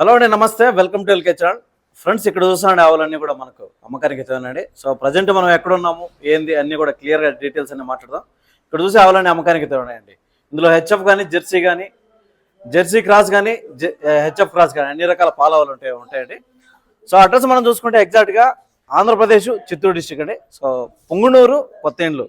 Hello అండి నమస్తే. Welcome to LK channel. Friends ఇక్కడ చూసాండి ఆవులన్నీ కూడా మనకు అమ్మకానికి ఇచ్చానండి సో ప్రజెంట్ మనం ఎక్కడ ఉన్నాము ఏంది అన్నీ కూడా క్లియర్గా డీటెయిల్స్ అన్ని మాట్లాడదాం. ఇక్కడ చూసి ఆవులన్నీ అమ్మకానికి ఎత్తున్నాయండి ఇందులో హెచ్ఎఫ్ కానీ జెర్సీ కానీ జెర్సీ క్రాస్ కానీ హెచ్ఎఫ్ క్రాస్ కానీ అన్ని రకాల పాలవులు ఉంటాయి ఉంటాయండి. సో అడ్రస్ మనం చూసుకుంటే ఎగ్జాక్ట్గా ఆంధ్రప్రదేశ్ చిత్తూరు డిస్టిక్ అండి. సో పొంగునూరు కొత్తేండ్లు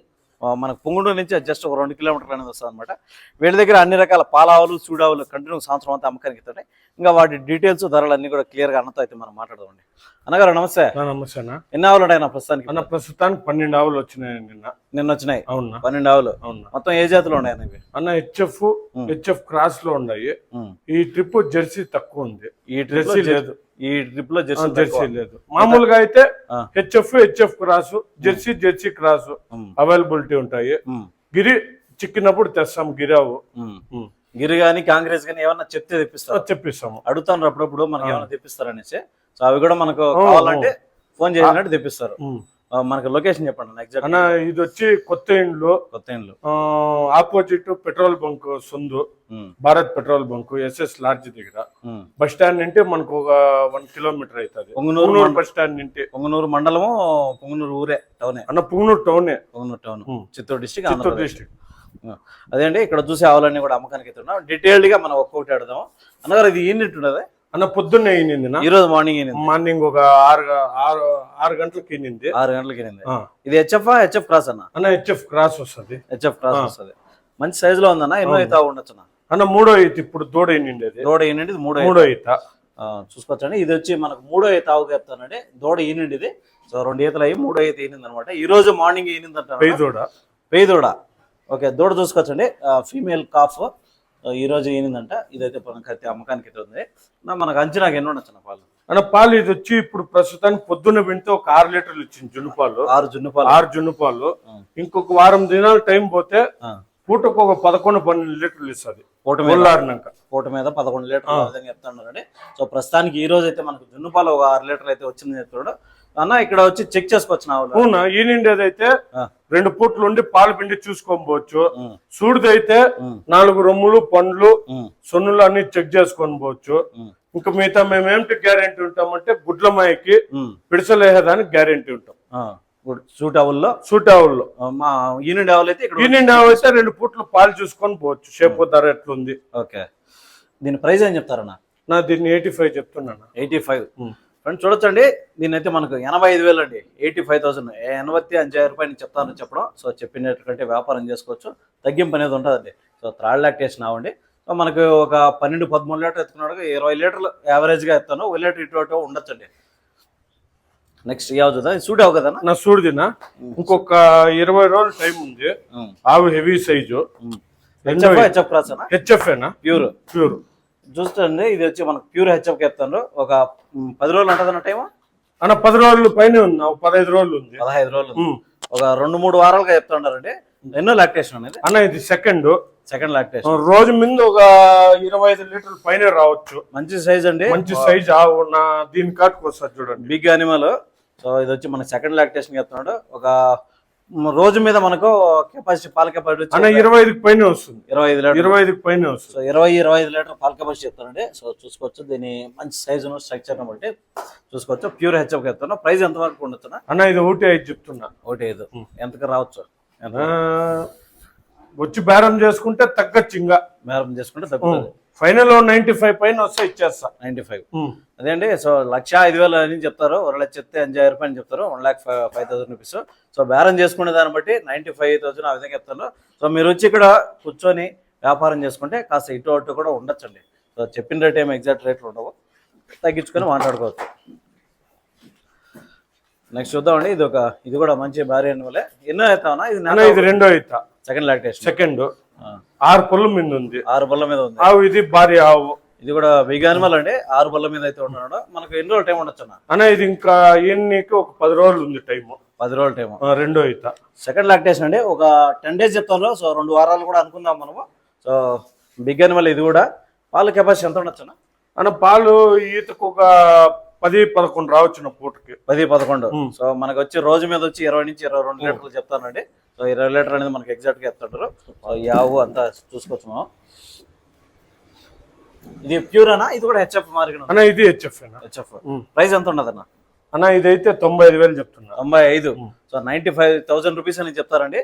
మనకు పొంగునూరు నుంచి జస్ట్ ఒక రెండు కిలోమీటర్లు అనేది వస్తుంది అనమాట వీళ్ళ దగ్గర అన్ని రకాల పాలావులు చూడావులు కంటిన్యూ సంవత్సరం అంతా అమ్మకానికి ఇస్తాయి ఇంకా వాటి డీటెయిల్స్ ధరలు అన్ని కూడా క్లియర్గా అన్నతో అయితే మనం మాట్లాడదామండి అన్నగారు నమస్తే. నమస్తే అన్న. ఎన్ని ఆవులు ఉన్నాయి నా ప్రస్తుతానికి? అన్న ప్రస్తుతానికి పన్నెండు ఆవులు వచ్చినాయి నిన్న. నిన్న వచ్చినాయి? అవునా? పన్నెండు ఆవులు. అవునా? మొత్తం ఏ జాతులు ఉన్నాయి అన్న హెచ్ఎఫ్ హెచ్ఎఫ్ క్రాస్లో ఉన్నాయి. ఈ ట్రిప్ జెర్సీ తక్కువ ఉంది. ఈ జెర్సీ లేదు. ఈ ట్రిప్లో జెర్సీ జెర్సీ లేదు. మామూలుగా అయితే. HF HF cross Jersey Jersey cross. Availability ఉంటాయి. గిరి చిక్కినప్పుడు తెస్తాం గిరావు. గిరి కానీ కాంగ్రెస్ కానీ ఏమన్నా చెప్తే తెప్పిస్తారు? తెప్పిస్తాము. అడుగుతాను అప్పుడప్పుడు మనకి ఏమైనా తెప్పిస్తారు అనేసి సో అవి కూడా మనకు కావాలంటే ఫోన్ చేసినట్టు తెప్పిస్తారు. మనకు లొకేషన్ చెప్పండి ఎగ్జాక్ట్ అన్న ఇది వచ్చి కొత్త ఇండ్లు కొత్త ఇండ్లు opposite petrol bunk సొందు. Bharat petrol bunk SS lodge దగ్గర. బస్ స్టాండ్ నుండి మనకు ఒక వన్ కిలోమీటర్ అవుతుంది పొంగునూరు బస్ స్టాండ్ నుండి పొంగనూరు మండలము పొంగనూరు ఊరే టౌనే. అన్న Punganur టౌనే. Punganur town. Chittoor district Chittoor district అదే అండి ఇక్కడ చూసే ఆవులన్నీ కూడా అమ్మకానికి ఎత్తున్నాం డీటెయిల్డ్గా మనం ఒక్కొక్కటి ఆడదాం అన్నగారు ఇది యూనిట్ ఉన్నది అన్న పొద్దున్నే అయినింది ఈ రోజు మార్నింగ్ మార్నింగ్ ఒక ఆరు ఆరు ఆరు గంటలకు అయినింది ఆరు గంటలకి ఆ. ఇది హెచ్ఎఫ్ హెచ్ఎఫ్ క్రాస్ అన్న? అన్న హెచ్ఎఫ్ క్రాస్ వస్తుంది. హెచ్ఎఫ్ క్రాస్ వస్తుంది. మంచి సైజ్లో ఉందన్న ఎన్నో అయితే ఉండొచ్చు అన్న. మూడో ఈత ఇప్పుడు దూడ అది. దూడ ఇది మూడో మూడో ఈత. చూసుకోవచ్చండి. ఇది వచ్చి మనకు మూడో ఈత ఆవు చెప్తానండి. దూడ ఈనిండి ఇది. సో రెండు ఈతలు అయ్యి మూడో ఈత ఈనింది అనమాట ఈ రోజు మార్నింగ్ ఈనింది అంటారు పెయి దూడ పెయి దూడ ఓకే దూడ చూసుకోవచ్చండి. ఫీమేల్ కాఫ్ ఈ రోజు ఈనిందంట ఇదైతే మనకి అయితే అమ్మకానికి అయితే ఉంది. మనకు అంచనాకి ఎన్ని ఉండొచ్చు అన్న పాలు. అన్న పాలు ఇది వచ్చి ఇప్పుడు ప్రస్తుతానికి పొద్దున్న వింటే ఒక ఆరు లీటర్లు ఇచ్చింది జున్ను పాలు. ఆరు జున్ను పాలు. ఆరు జున్ను పాలు. ఇంకొక వారం దినాలు టైం పోతే పూటకు ఒక పదకొండు పన్నెండు లీటర్లు ఇస్తుంది. పూట మీద? పూట మీద పదకొండు లీటర్లు విధంగా చెప్తున్నారండి సో ప్రస్తుతానికి ఈ రోజు అయితే మనకు జున్ను పాలు ఒక ఆరు లీటర్లు అయితే వచ్చింది చెప్తున్నాడు. అన్న ఇక్కడ వచ్చి చెక్ చేసుకోవచ్చు అవునా? ఈ నిండేదైతే ఆ. రెండు పూట్లు ఉండి పాలు పిండి చూసుకోవచ్చు ఉమ్, సూడిదైతే నాలుగు రొమ్ములు పండ్లు సొన్నులు అన్ని చెక్ చేసుకొని పోవచ్చు ఇంకా మిగతా మేము ఏమిటి గ్యారెంటీ ఉంటామంటే గుడ్లమాయకి. పిడిసలేహదానికి గ్యారెంటీ ఉంటాం. సూట్ ఆవుల్లో? సూటావుల్లో ఆ, మా యూనిట్ ఆవులు అయితే నిండా అయితే రెండు పూట్లు పాలు చూసుకొని పోవచ్చు షేపు ధర ఎట్లుంది? ఓకే. దీని ప్రైస్ ఏం చెప్తారన్న? నా దీన్ని ఎయిటీ ఫైవ్ చెప్తున్నాను. Eighty five. ఫ్రెండ్స్ చూడొచ్చండి. దీని అయితే మనకు ఎనభై ఐదు వేలు అండి. Eighty five thousand. ఎనభై అంజాయి రూపాయలు చెప్తానని చెప్పడం. సో చెప్పినట్టుకంటే వ్యాపారం చేసుకోవచ్చు. తగ్గింపు అనేది ఉంటుందండి. సో థర్డ్ లాక్టేషన్ అవ్వండి సో మనకు ఒక పన్నెండు పదమూడు లీటర్ ఎత్తుకున్నాడు ఇరవై లీటర్లు యావరేజ్గా ఎత్తాను. ఒక లీటర్ ఇటు అటు ఉండొచ్చండి. నెక్స్ట్ యావ చూద్దాం. ఇది సూట్ అవ్వ కదన్నా నా సూడిదినా ఇంకొక ఇరవై రోజులు టైం ఉంది. ఆవు heavy size. HF HF pure. Pure. చూస్తుంది ఇది వచ్చి మనకు ప్యూర్ హెచ్ఎఫ్ చెప్తాను ఒక పది రోజులు ఉంటుందన్న టైము అన్న పది రోజులు పైన ఉంది పదహైదు రోజులు ఉంది. పదహైదు రోజులు. ఒక రెండు మూడు వారాలుగా చెప్తుంటారండి ఎన్నో లాక్టేషన్ అనేది? అన్న ఇది సెకండ్ సెకండ్ లాక్టేషన్ రోజు మీద ఒక ఇరవై ఐదు లీటర్ల పైన రావచ్చు. మంచి సైజ్ అండి. మంచి సైజ్ దీని కాటుకు వస్తుంది చూడండి. బిగ్ అనిమల్ సో ఇది వచ్చి మన సెకండ్ లాక్టేషన్ చెప్తున్నాడు ఒక రోజు మీద మనకు కెపాసిటీ పాల కెపాసిటీ ఇరవై ఐదుకి పైన వస్తుంది. ఇరవై ఐదు లీటర్ ఇరవై ఐదుకి పైన వస్తుంది. సో ఇరవై ఇరవై ఐదు లీటర్ పాల కెపాసిటీ చెప్తానండి. సో చూసుకోవచ్చు దీని మంచి సైజును స్ట్రక్చర్ను బట్టి చూసుకోవచ్చు. ప్యూర్ హెచ్ఎఫ్ చెప్తాను ప్రైస్ ఎంత వరకు ఉండొచ్చు అన్న ఇది ఒకటి ఐదు చెప్తున్నా. ఒకటి ఐదు. ఎంతకు రావచ్చు? వచ్చి బేరం చేసుకుంటే తగ్గచ్చు ఇంకా. మేరం చేసుకుంటే తగ్గుతుంది. ఫైనల్ నైన్టీ ఫైవ్ పైన వస్తే ఇచ్చేస్తా. Ninety five. అదే అండి సో లక్ష ఐదు వేలు అని చెప్తారు ఒక లక్ష చెప్తే అంజాయి రూపాయలు అని చెప్తారు one lakh five thousand rupees. So బేరం చేసుకునే దాన్ని బట్టి నైంటీ ఫైవ్ థౌసండ్ ఆ విధంగా చెప్తాను. సో మీరు వచ్చి ఇక్కడ కూర్చొని వ్యాపారం చేసుకుంటే కాస్త ఇటు అటు కూడా ఉండొచ్చండి. సో చెప్పిన రేట్ ఏమి ఎగ్జాక్ట్ రేట్లు ఉండవు. తగ్గించుకొని మాట్లాడుకోవచ్చు. నెక్స్ట్ చూద్దామండి ఇది ఒక ఇది కూడా మంచి భారీ అనివలే ఎన్నో అవుతామన్నా ఇది ఇది రెండో ఇత సెకండ్ లాక్టేషన్ సెకండ్ ఆరు పళ్ళు మీద ఉంది. ఆరు బల్ల మీద ఉంది. ఆవు ఇది భారీ ఆవు. ఇది కూడా బిగ్ అనిమల్ అండి. ఆరు బల్ల మీద అయితే ఉన్నాడు మనకు ఎన్ని రోజులు టైం ఉండొచ్చు అన్న? అన్న ఇది ఇంకా ఈయనకి ఒక పది రోజులు ఉంది టైము పది రోజుల టైం రెండో ఈత. సెకండ్ లాక్టేషన్ అండి. ఒక టెన్ డేస్ చెప్తాను సో రెండు వారాలు కూడా అనుకుందాం మనము. సో బిగ్ అనిమల్ ఇది కూడా. పాల కెపాసిటీ ఎంత ఉండొచ్చు అన్న? అన్న పాలు ఈతకు ఒక పది పదకొండు రావచ్చు నా పూటకి. పది పదకొండు. సో మనకు వచ్చి రోజు మీద వచ్చి ఇరవై నుంచి ఇరవై రెండు లీటర్లు చెప్తానండి. సో ఇరవై లీటర్ అనేది మనకి ఎగ్జాక్ట్గా చెప్తుంటారు. సో యావు అంతా చూసుకోవచ్చు మనం. ఇది ప్యూర్ అనా? ఇది కూడా హెచ్ఎఫ్ మార్కెట్ అన్న ఇది హెచ్ఎఫ్ హెచ్ఎఫ్ ప్రైస్ ఎంత ఉండదు అన్న అన్న ఇదైతే తొంభై ఐదు వేలు చెప్తున్నా. తొంభై ఐదు. So ninety five thousand rupees అని చెప్తారండి.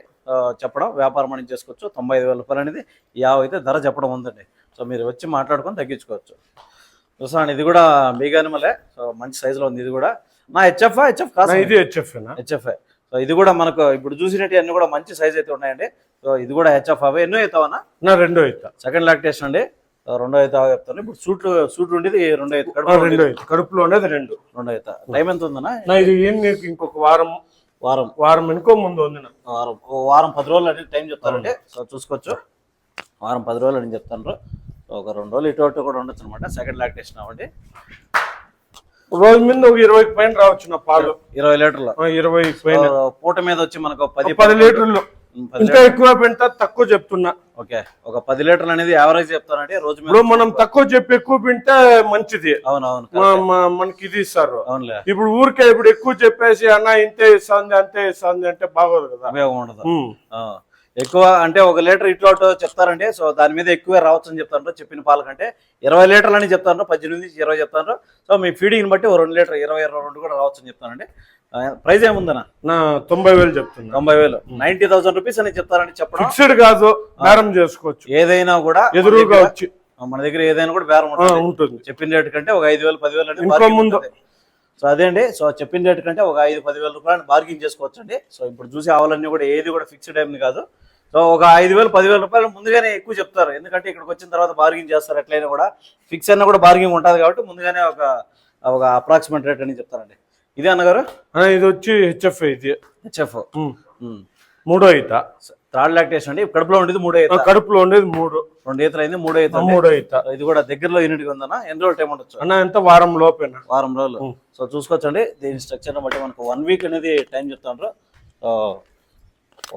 చెప్పడం వ్యాపారం అని చేసుకోవచ్చు. తొంభై ఐదు వేల రూపాయలు అనేది యాభై అయితే ధర చెప్పడం ఉందండి. సో మీరు వచ్చి మాట్లాడుకొని తగ్గించుకోవచ్చు. చూసాను ఇది కూడా బిగ్ అనిమలే సో మంచి సైజులో ఉంది ఇది కూడా. నా హెచ్ఎఫ్ హెచ్ఎఫ్ కాదు. ఇది హెచ్ఎఫ్ హెచ్ఎఫ్ సో ఇది కూడా మనకు ఇప్పుడు చూసినట్టు అన్ని కూడా మంచి సైజ్ అయితే ఉన్నాయండి. సో ఇది కూడా హెచ్ఎఫ్ అవే. ఎన్నో అవుతావన్నా నా రెండో అవుతా సెకండ్ లాక్టేషన్ అండి. రెండో అయితే చెప్తాను. ఇప్పుడు సూట్ సూట్ ఉండేది రెండో అయితే ఆ, రెండో అవుతా కడుపులో ఉండేది రెండు. రెండో అయితే టైం ఎంత ఉందన్నా? ఇది ఏం ఇంకొక వారం వారం. వారం ఇంకో ముందు ఉంది వారం. వారం పది రోజులు అనేది టైం చెప్తారంటే సో చూసుకోవచ్చు. వారం పది రోజులు అని చెప్తాను. ఒక రెండు రోజులు ఇటు అటు కూడా ఉండొచ్చు అనమాట సెకండ్ లాక్టేషన్ అవ్వండి. రోజు మీద ఒక ఇరవై పైన రావచ్చు నా పాలు. ఇరవై లీటర్లు. ఇరవై పైన. పూట మీద వచ్చి మనకు పది పది లీటర్లు. ఇంకా ఎక్కువ పెంటా తక్కువ చెప్తున్నా. ఓకే. ఒక పది లీటర్లు అనేది యావరేజ్ చెప్తానంటే రోజు ఇప్పుడు మనం తక్కువ చెప్పి ఎక్కువ పెంటే మంచిది. అవును అవును మా- మా- మనకి ఇది ఇస్తారు. అవునులే. ఇప్పుడు ఊరికే ఇప్పుడు ఎక్కువ చెప్పేసి అన్న ఇంతే ఇస్తుంది అంతే ఇస్తుంది అంటే బాగోదు కదా. ఉపయోగం ఉండదు. ఎక్కువ అంటే ఒక లీటర్ ఇటు అటు చెప్తారంటే సో దాని మీద ఎక్కువే రావచ్చు అని చెప్తారు చెప్పిన పాల కంటే ఇరవై లీటర్లు అని చెప్తారు పద్దెనిమిది నుంచి ఇరవై చెప్తారు సో మీ ఫీడింగ్ని బట్టి ఓ రెండు లీటర్ ఇరవై ఇరవై రెండు కూడా రావచ్చు అని చెప్తానండి ప్రైస్ ఏముందన్న? నా తొంభై వేలు చెప్తున్నా. తొంభై వేలు. నైన్టీ థౌసండ్ రూపీస్ అని చెప్తారండి చెప్పడం. ఫిక్స్డ్ కాదు బేరం చేసుకోవచ్చు. ఏదైనా కూడా మన ఎదురుగా దగ్గర- వచ్చి మన దగ్గర ఏదైనా కూడా బేరం ఉంటుంది. చెప్పిన రేటు కంటే ఒక ఐదు వేలు పదివేలు bargain ముందు. సో అదే అండి. సో చెప్పిన రేటు కంటే ఒక ఐదు పదివేల రూపాయలు బార్గింగ్ చేసుకోవచ్చు అండి సో ఇప్పుడు చూసే ఆవులన్నీ కూడా ఏది కూడా ఫిక్స్డ్ ఏమి కాదు. ఒక ఐదు వేలు పదివేల రూపాయలు ముందుగానే ఎక్కువ చెప్తారు. ఎందుకంటే ఇక్కడికి వచ్చిన తర్వాత బార్గింగ్ చేస్తారు ఎట్లయినా కూడా. ఫిక్స్ అయినా కూడా బార్గింగ్ ఉంటుంది కాబట్టి ముందుగానే ఒక ఒక అప్రాక్సిమేట్ రేట్ అని చెప్తారండి. ఇదే అన్నగారు? ఇది వచ్చి హెచ్ఎఫ్ ఇది. హెచ్ఎఫ్. మూడో ఈత. థర్డ్ లాక్టేషన్ అండి. కడుపులో ఉండేది మూడో ఈత. కడుపులో ఉండేది మూడు. రెండు ఈతలు అయింది మూడో ఈత. మూడో ఈత. ఇది కూడా దగ్గరలో యూనిట్ ఉందన్న ఎన్ని రోజులు టైం ఉండొచ్చు? అన్న ఎంత? వారం లోపేనా? వారం రోజులు. సో చూసుకోవచ్చండి. దీని స్ట్రక్చర్ని బట్టి మనకు వన్ వీక్ అనేది టైం చెప్తాను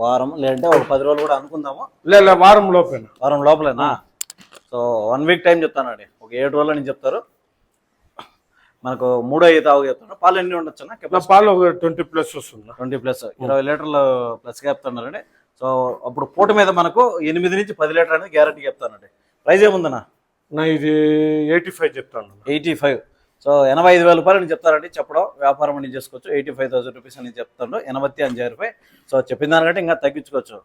వారం లేదంటే ఒక పది రోజులు కూడా అనుకుందాము. లే లే, వారం లోపేనా? వారం లోపలేనా? సో వన్ వీక్ టైం చెప్తానండి ఒక ఏడు రోజులు అని చెప్తారు. మనకు మూడో ఐదు తాగు చెప్తాను పాలు ఎన్ని ఉండొచ్చు పాలు ఒక ట్వంటీ ప్లస్ వస్తుందా? Twenty plus. ఇరవై లీటర్లు ప్లస్ చెప్తున్నారండి సో అప్పుడు పూట మీద మనకు ఎనిమిది నుంచి పది లీటర్ అనేది గ్యారంటీ చెప్తానండి ప్రైస్ ఏముందన్నా? ఇది ఎయిటీ ఫైవ్ చెప్తాను. Eighty five. సో ఎనభై ఐదు వేల రూపాయలు అని చెప్తారండి చెప్పడం వ్యాపారం అని చేసుకోవచ్చు. ఎయిటీ ఫైవ్ థౌసండ్ రూపీస్ అని చెప్తాడు ఎనభై అంజాయి రూపాయి సో చెప్పిన దానికంటే ఇంకా తగ్గించుకోవచ్చు.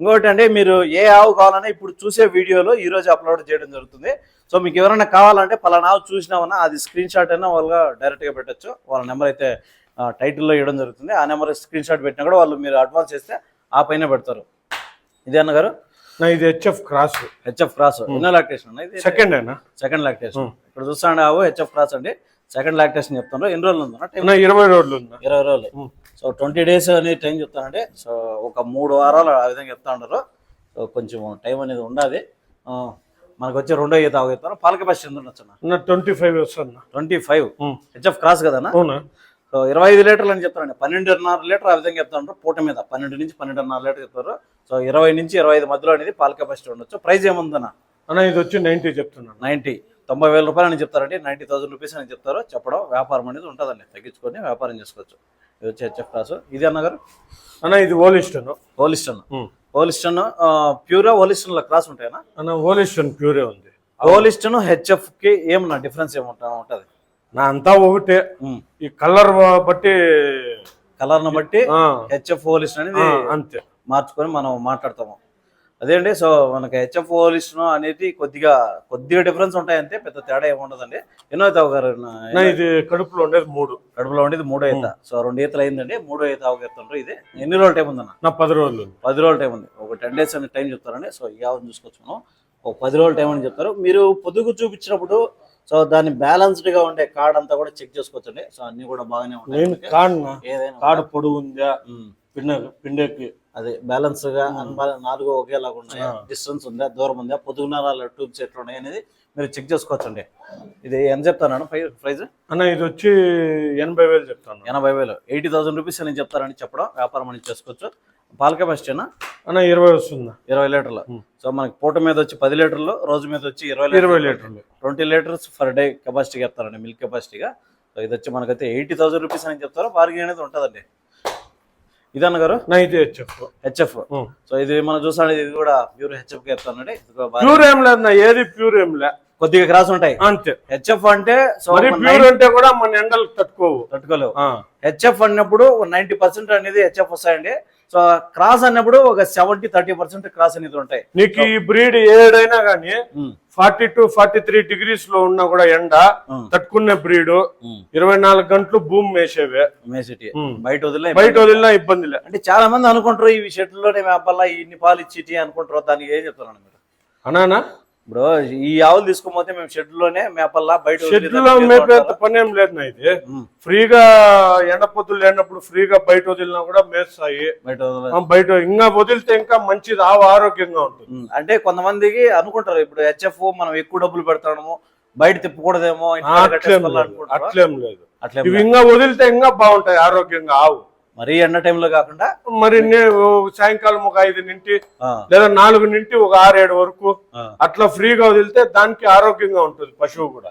ఇంకోటి అండి మీరు ఏ ఆవు కావాలన్నా ఇప్పుడు చూసే వీడియోలో ఈరోజు అప్లోడ్ చేయడం జరుగుతుంది. సో మీకు ఎవరైనా కావాలంటే పలానా ఆవు చూసినామన్నా అది స్క్రీన్ షాట్ అయినా వాళ్ళగా డైరెక్ట్గా పెట్టచ్చు. వాళ్ళ నెంబర్ అయితే టైటిల్లో ఇవ్వడం జరుగుతుంది. ఆ నెంబర్ స్క్రీన్ షాట్ పెట్టినా కూడా వాళ్ళు మీరు అడ్వాన్స్ చేస్తే ఆ పైన పెడతారు. ఇదే అన్నగారు ఇది హెచ్ఎఫ్ క్రాస్ హెచ్ఎఫ్ క్రాస్ ఎన్నో లాక్టేషన్ అన్న ఇది సెకండ్ అయినా సెకండ్ లాక్టేషన్ ఇక్కడ చూస్తాండి ఆవు హెచ్ఎఫ్ క్రాస్ అండి. సెకండ్ లాక్టేషన్ చెప్తాను ఎన్ని రోజులు ఉందన్న? ఇరవై రోజులు ఇరవై రోజులు. సో ట్వంటీ డేస్ అనేది టైం చెప్తానండి. సో ఒక మూడు వారాలు ఆ విధంగా చెప్తా ఉన్నారు సో కొంచెం టైం అనేది ఉండాలి. మనకు వచ్చి రెండో ఈత ఆవు చెప్తాను పాల కెపాసిటీ ఎంత ఉండొచ్చు ట్వంటీ ఫైవ్ వస్తున్నా ట్వంటీ ఫైవ్. హెచ్ఎఫ్ క్రాస్ అవునా? సో ఇరవై ఐదు లీటర్లు అని చెప్తారండి పన్నెండున్నర లీటర్ ఆ విధంగా చెప్తాను పూట మీద పన్నెండు నుంచి పన్నెండున్నర లీటర్ చెప్తారు సో ఇరవై నుంచి ఇరవై ఐదు మధ్యలో అనేది పాల కెపాసిటీ ఉండొచ్చు. ప్రైస్ ఏముందన్న? అన్న ఇది వచ్చి నైన్టీ చెప్తున్నాను. నైంటీ తొంభై వేల రూపాయలు అని చెప్తారండి. నైంటీ థౌసండ్ రూపీస్ అని చెప్తారు. చెప్పడం వ్యాపారం అనేది ఉంటుందండి. తగ్గించుకొని వ్యాపారం చేసుకోవచ్చు. ఇది వచ్చి హెచ్ఎఫ్ క్రాస్ ఇది అన్నగారు అన్న ఇది ఓలిస్టన్ హోలిస్టన్ హోలిస్టన్ ప్యూరా హోలిస్టన్ క్రాస్ ఉంటాయనా? అన్న ఓలిస్టన్ ప్యూరే ఉంది? హోలిస్టన్ హెచ్ఎఫ్కి ఏమన్నా డిఫరెన్స్ ఏముంటా ఉంటది? నా అంతా ఒకటే. ఈ కలర్ బట్టి కలర్ను బట్టి హెచ్ఎఫ్ హోలిస్టన్ అనేది అంతే. మార్చుకొని మనం మాట్లాడతాము. అదేండి సో మనకి హెచ్ఎఫ్ హోలిస్టన్ అనేది కొద్దిగా కొద్దిగా డిఫరెన్స్ ఉంటాయి అంతే పెద్ద తేడా ఏమి ఉండదండి. ఎన్నో అవుతావు గారు ఇది కడుపులో ఉండేది మూడు. కడుపులో ఉండేది మూడో ఈత. సో రెండు ఈతలు అయిందండి. మూడో ఈత అవగెత్తుండ్రు ఇది ఎన్ని రోజుల టైం ఉందన్న? నా పది రోజులు పది రోజుల టైం ఉంది. ఒక టెన్ డేస్ అనే టైం చెప్తారండి. సో ఈ చూసుకోవచ్చు మనం. ఒక పది రోజుల టైం అని చెప్తారు. మీరు పొదుగు చూపించినప్పుడు సో దాన్ని బ్యాలెన్స్డ్గా ఉండే కార్డ్ అంతా కూడా చెక్ చేసుకోవచ్చండి. సో అన్ని కూడా బాగానే ఉంటాయి ఏదైనా కాడు పొడుగు ఉందా. పిండ పిండకి అదే బ్యాలెన్స్గా నాలుగు ఒకేలాగా ఉన్నాయి? డిస్టెన్స్ ఉందా? దూరం ఉందా? పొదుగునరాల ట్యూబ్స్ ఎట్లా ఉన్నాయి అనేది మీరు చెక్ చేసుకోవచ్చండి. ఇది ఎంత చెప్తాను ప్రైస్ అన్న ఇది వచ్చి ఎనభై వేలు చెప్తాను. ఎనభై వేలు. ఎయిటీ థౌసండ్ రూపీస్ అని చెప్తారని చెప్పడం వ్యాపారం అని చేసుకోవచ్చు. పాల కెపాసిటీనా అన్న ఇరవై వస్తుందా? ఇరవై లీటర్లు. సో మనకి పూట మీద వచ్చి పది లీటర్లు రోజు మీద వచ్చి ఇరవై ఇరవై లీటర్లు. Twenty litres for day capacity చెప్తారండి మిల్క్ కెపాసిటీగా. సో ఇది వచ్చి మనకైతే ఎయిటీ థౌసండ్ రూపీస్ అని చెప్తారు బార్గెన్ అనేది ఉంటుందండి. ఇదన్న గారు? ఇది హెచ్ఎఫ్. హెచ్ఎఫ్. సో ఇది మనం చూసాడు ఇది కూడా ప్యూర్ హెచ్ఎఫ్ చెప్తానండి ప్యూర్ ఏం లేదు ఏది ప్యూర్ ఏం లే. కొద్దిగా క్రాస్ ఉంటాయి. అంతే. హెచ్ఎఫ్ అంటే ప్యూర్ అంటే కూడా మన ఎండలు తట్టుకోవు. తట్టుకోలేవు. హెచ్ఎఫ్ అన్నప్పుడు నైన్టీ పర్సెంట్ అనేది హెచ్ఎఫ్ వస్తాయండి. సో క్రాస్ అన్నప్పుడు ఒక సెవెంటీ థర్టీ పర్సెంట్ క్రాస్ అనేది ఉంటాయి. నీకు ఈ బ్రీడ్ ఏడైనా గానీ ఫార్టీ టు ఫార్టీ త్రీ డిగ్రీస్లో ఉన్నా కూడా ఎండ తట్టుకునే బ్రీడ్. ఇరవై నాలుగు గంటలు భూమి మేసేవే. మేసిటీ. బయట వదిలే బయట వదిలినా ఇబ్బంది లే అంటే చాలా మంది అనుకుంటారు ఈ షెడ్లోనే మేపల్లా ఇన్ని పాలు ఇచ్చి అనుకుంటారు దానికి ఏం చెప్తున్నాను మీరు? అనానా ఇప్పుడు ఈ ఆవులు తీసుకోపోతే మేము షెడ్లోనే మేపల్లా బయట షెడ్లో మేపేంత పని ఏం లేదు ఇది. ఫ్రీగా ఎండ పొద్దులు లేనప్పుడు ఫ్రీగా బయట వదిలినా కూడా మేస్తాయి. బయట బయట ఇంకా వదిలితే ఇంకా మంచిది ఆవు ఆరోగ్యంగా ఉంటుంది. అంటే కొంతమందికి అనుకుంటారు ఇప్పుడు హెచ్ఎఫ్ మనం ఎక్కువ డబ్బులు పెడతాము బయట తిప్పకూడదేమో అట్లేం లేదు. అట్లేం లేదు. ఇంకా వదిలితే ఇంకా బాగుంటాయి ఆరోగ్యంగా ఆవు. మరీ ఎండ టైంలో కాకుండా మరి సాయంకాలం ఒక ఐదు నింటి లేదా నాలుగు నింటి ఒక ఆరేడు వరకు అట్లా ఫ్రీగా వదిలితే దానికి ఆరోగ్యంగా ఉంటుంది పశువు కూడా.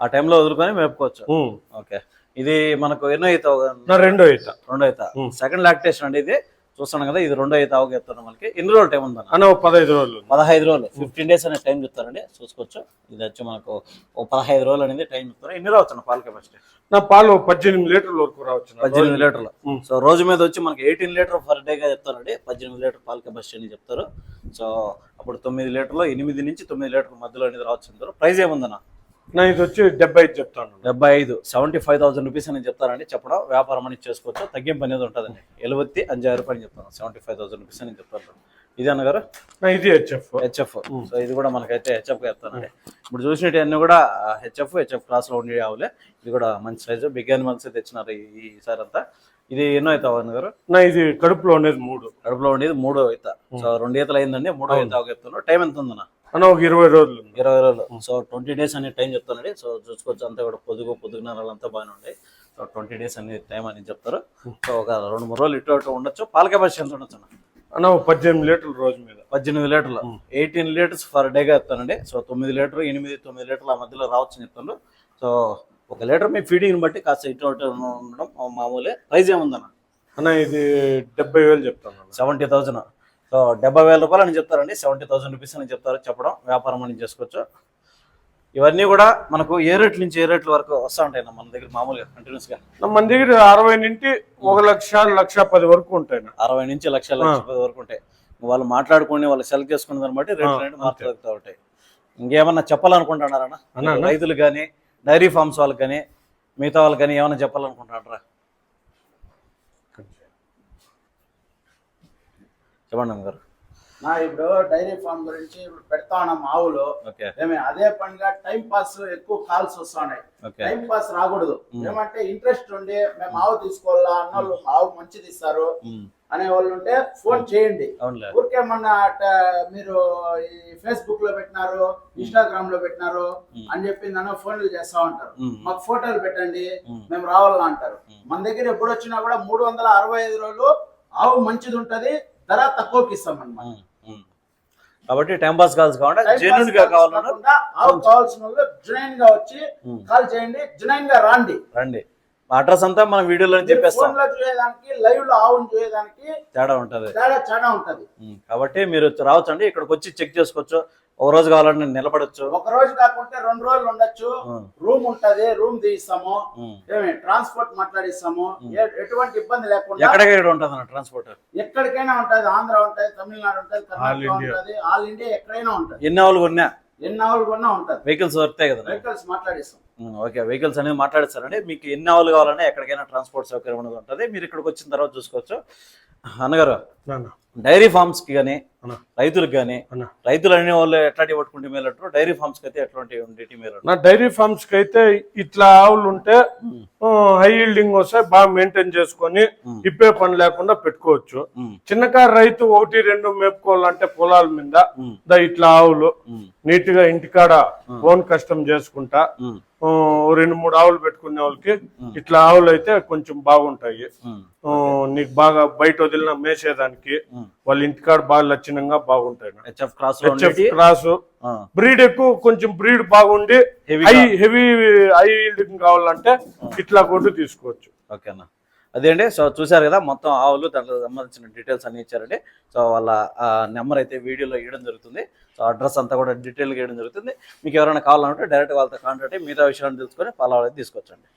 ఆ టైంలో వదులుకొని మేపుకోవచ్చు. ఓకే. ఇది మనకు ఎన్నో ఈత రెండో ఈత. రెండో ఈత. సెకండ్ లాక్టేషన్ అండి ఇది. చూస్తున్నాం కదా ఇది రెండో ఈత అవగా చెప్తాను మనకి. ఎన్ని రోజులు టైం ఉందన్న? అన్న ఒక పదహైదు రోజులు. పదహైదు రోజులు. ఫిఫ్టీన్ డేస్ అనే టైం చెప్తారండి. చూసుకోవచ్చు. ఇది వచ్చి మనకు ఓ పదహైదు రోజులు అనేది టైం చెప్తారు. ఎన్ని రోజులు పాల కెపాసిటీ నా పాలు పద్దెనిమిది లీటర్ల వరకు రావచ్చు పద్దెనిమిది లీటర్లు. సో రోజు మీద వచ్చి మనకి ఎయిటీన్ లీటర్ పర్ డేగా చెప్తారండి. పద్దెనిమిది లీటర్ పాల కెపాసిటీ అని చెప్తారు. సో అప్పుడు తొమ్మిది లీటర్లు ఎనిమిది నుంచి తొమ్మిది లీటర్ మధ్యలో అనేది రావచ్చు అంటారు ప్రైస్ ఏముందన్న? నా ఇది వచ్చి డెబ్బై ఐదు చెప్తాను. డెబ్బై ఐదు. సెవెంటీ ఫైవ్ థౌసండ్ రూపీస్ అని చెప్తారండి చెప్పడం వ్యాపారం అని చేసుకోవచ్చు? తగ్గింపు అనేది ఉంటుందండి. ఎలువత్తి అంజాయిరం రూపాయలు చెప్తాను. సెవెంటీ ఫైవ్ థౌసండ్ రూపీస్ అని చెప్తారు ఇది అన్నగారు ఇది హెచ్ఎఫ్ హెచ్ఎఫ్ సో ఇది కూడా మనకైతే హెచ్ఎఫ్ చెప్తానండి. ఇప్పుడు చూసినట్టు అన్ని కూడా హెచ్ఎఫ్ హెచ్ఎఫ్ క్లాస్లో ఉండే ఆవులే. ఇది కూడా మంచి సైజు బిగ్ యానిమల్స్ తెచ్చినారు ఈ- ఈసారి అంతా. ఇది ఎన్నో అవుతావు అన్నగారు నా ఇది కడుపులో ఉండేది మూడు. కడుపులో ఉండేది మూడో ఈత. సో రెండు ఈతలు అయిందండి మూడో ఈత ఒక చెప్తున్నారు టైం ఎంత ఉందన్న? అన్న ఒక ఇరవై రోజులు. ఇరవై రోజులు. సో ట్వంటీ డేస్ అనే టైం చెప్తానండి. సో చూసుకోవచ్చు అంతా కూడా పొదుగు పొదుగునరాలు అంతా బాగానే ఉంటాయి. సో ట్వంటీ డేస్ అనేది టైం అని చెప్తారు. సో ఒక రెండు మూడు రోజులు ఇటు అటు ఉండొచ్చు. పాల కెపాసిటీ ఎంత ఉండొచ్చు అన్న. అన్న ఒక పద్దెనిమిది లీటర్ల రోజు మీద. పద్దెనిమిది లీటర్లు. ఎయిటీన్ లీటర్స్ ఫర్ డేగా చెప్తానండి. సో తొమ్మిది లీటర్ ఎనిమిది తొమ్మిది లీటర్ల ఆ మధ్యలో రావచ్చు చెప్తాను. సో ఒక లీటర్ మీ ఫీడింగ్ని బట్టి కాస్త ఇటు అటు ఉండడం మామూలే. ప్రైస్ ఏముందన్న? అన్న ఇది డెబ్బై వేలు చెప్తాను. సెవెంటీ థౌసండ్ సో డెబ్బై వేల రూపాయలు అని చెప్తారండి. సెవెంటీ థౌసండ్ రూపీస్ అని చెప్తారు చెప్పడం. వ్యాపారం అని చేసుకోవచ్చు. ఇవన్నీ కూడా మనకు ఏ రేట్ల నుంచి ఏ రేట్ల వరకు వస్తూ ఉంటాయి మన దగ్గర మామూలుగా కంటిన్యూస్గా నా మన దగ్గర అరవై నుండి ఒక లక్ష లక్ష పది వరకు ఉంటాయి. అరవై నుంచి లక్ష లక్ష పది వరకు ఉంటాయి. వాళ్ళు మాట్లాడుకుని వాళ్ళు సెలెక్ట్ చేసుకున్న దాన్ని బట్టి రేట్లు అనేది మాట్లాడుతూ ఉంటాయి. ఇంకేమన్నా అన్నా. రైతులు కానీ డైరీ ఫార్మ్స్ వాళ్ళకి కానీ మిగతా వాళ్ళకి కానీ ఏమైనా చెప్పాలనుకుంటున్నారా? చెప్పండి అమ్మగారు. నా ఇప్పుడు డైరీ ఫామ్ గురించి ఇప్పుడు పెడతా ఉన్నాం ఆవులు ఏమి అదే పనిగా టైం పాస్ ఎక్కువ కాల్స్ వస్తున్నాయి. టైం పాస్ రాకూడదు. ఏమంటే ఇంట్రెస్ట్ ఉండి మేము ఆవు తీసుకోవాలా అన్న వాళ్ళు ఆవు మంచిది ఇస్తారు అనే వాళ్ళు ఉంటే ఫోన్ చేయండి. అవునులే. ఊరికే మొన్న ట- మీరు ఈ ఫేస్బుక్లో పెట్టినారు ఇన్స్టాగ్రామ్లో పెట్టినారు అని చెప్పి నన్ను ఫోన్లు చేస్తా ఉంటారు. మాకు ఫోటోలు పెట్టండి మేము. రావాలా అంటారు. మన దగ్గర ఎప్పుడు వచ్చినా కూడా మూడు వందల అరవై ఐదు రోజులు ఆవు మంచిది ఉంటది ధర తక్కువకి ఇస్తాం. కాబట్టి టైం పాస్ కాల్స్ కావాలంటే జెన్యున్గా కావాలన్నా కావాల్సిన వాళ్ళు గా వచ్చి. కాల్ చేయండి జునైన్గా రాండి. రండి. అడ్రస్ అంతా మనం వీడియోలో చెప్పేస్తాం. ఫోన్లో చూసేదానికి లైవ్లో ఆవును చూసేదానికి తేడా ఉంటది. తేడా చాలా ఉంటది. కాబట్టి మీరు రావచ్చండి ఇక్కడికి వచ్చి చెక్ చేసుకోవచ్చు. ఒక రోజు కావాలంటే నిలబడచ్చు. ఒక రోజు కాకుంటే రెండు రోజులు ఉండొచ్చు. రూమ్ ఉంటది రూమ్ తీయిస్తాము. ట్రాన్స్పోర్ట్ మాట్లాడిస్తాము. ఎటువంటి ఇబ్బంది లేకుండా ఎక్కడెక్కడ ఉంటుంది ట్రాన్స్పోర్ట్? ఎక్కడికైనా ఉంటది ఆంధ్ర ఉంటది తమిళనాడు ఉంటది కర్ణాటక ఆల్ ఇండియా ఎక్కడైనా ఉంటది. ఎన్ని ఆవులు కొన్నా? ఎన్ని ఆవులు కొన్నా ఉంటది. వెహికల్స్ దొరుకుతాయి కదా వెహికల్స్ మాట్లాడిస్తాం. ఓకే వెహికల్స్ అనేది మాట్లాడిస్తారండి. మీకు ఎన్ని ఆవులు కావాలన్నా ఎక్కడికైనా ట్రాన్స్పోర్ట్ సౌకర్యం అనేది ఉంటుంది. మీరు ఇక్కడికి వచ్చిన తర్వాత చూసుకోవచ్చు. అన్నగారు నాన్న. డైరీ ఫార్మ్స్కి కానీ రైతులకు కానీ రైతులు అనే వాళ్ళు ఎట్లాంటి పట్టుకుంటే మేలు అంటారు? డైరీ ఫార్మ్స్కి అయితే ఎట్లాంటి ఉండేటి మేలు అంటారు? నా డైరీ ఫార్మ్స్కి అయితే ఇట్లా ఆవులు ఉంటే హై ఈల్డింగ్ వస్తాయి బాగా మెయింటైన్ చేసుకొని. ఇప్పే పని లేకుండా పెట్టుకోవచ్చు. చిన్నకారు రైతు ఒకటి రెండు మేపుకోవాలంటే పొలాల మీద ఇట్లా ఆవులు నీట్గా ఇంటికాడ ఓన్ కష్టం చేసుకుంటా. రెండు మూడు ఆవులు పెట్టుకునే వాళ్ళకి ఇట్లా ఆవులు అయితే కొంచెం బాగుంటాయి. నీకు బాగా బయట వదిలిన మేసేదానికి. వాళ్ళ ఇంటికాడ బాగా లక్షణంగా బాగుంటాయి క్రాస్ బ్రీడ్ ఎక్కువ కొంచెం బ్రీడ్ బాగుండి హై. హెవీ హై కావాలంటే ఇట్లా కొట్టు తీసుకోవచ్చు. ఓకేనా అదేండి సో చూశారు కదా మొత్తం ఆవులు దాంట్లో సంబంధించిన డీటెయిల్స్ అన్ని ఇచ్చారండి. సో వాళ్ళ నెంబర్ అయితే వీడియోలో ఇవ్వడం జరుగుతుంది. సో అడ్రస్ అంతా కూడా డీటెయిల్గా ఇవ్వడం జరుగుతుంది. మీకు ఎవరైనా కావాలనుకుంటే డైరెక్ట్ వాళ్ళతో కాంటాక్ట్ అయ్యి మిగతా విషయాలను తెలుసుకొని ఫాలో అయితే తీసుకొచ్చండి.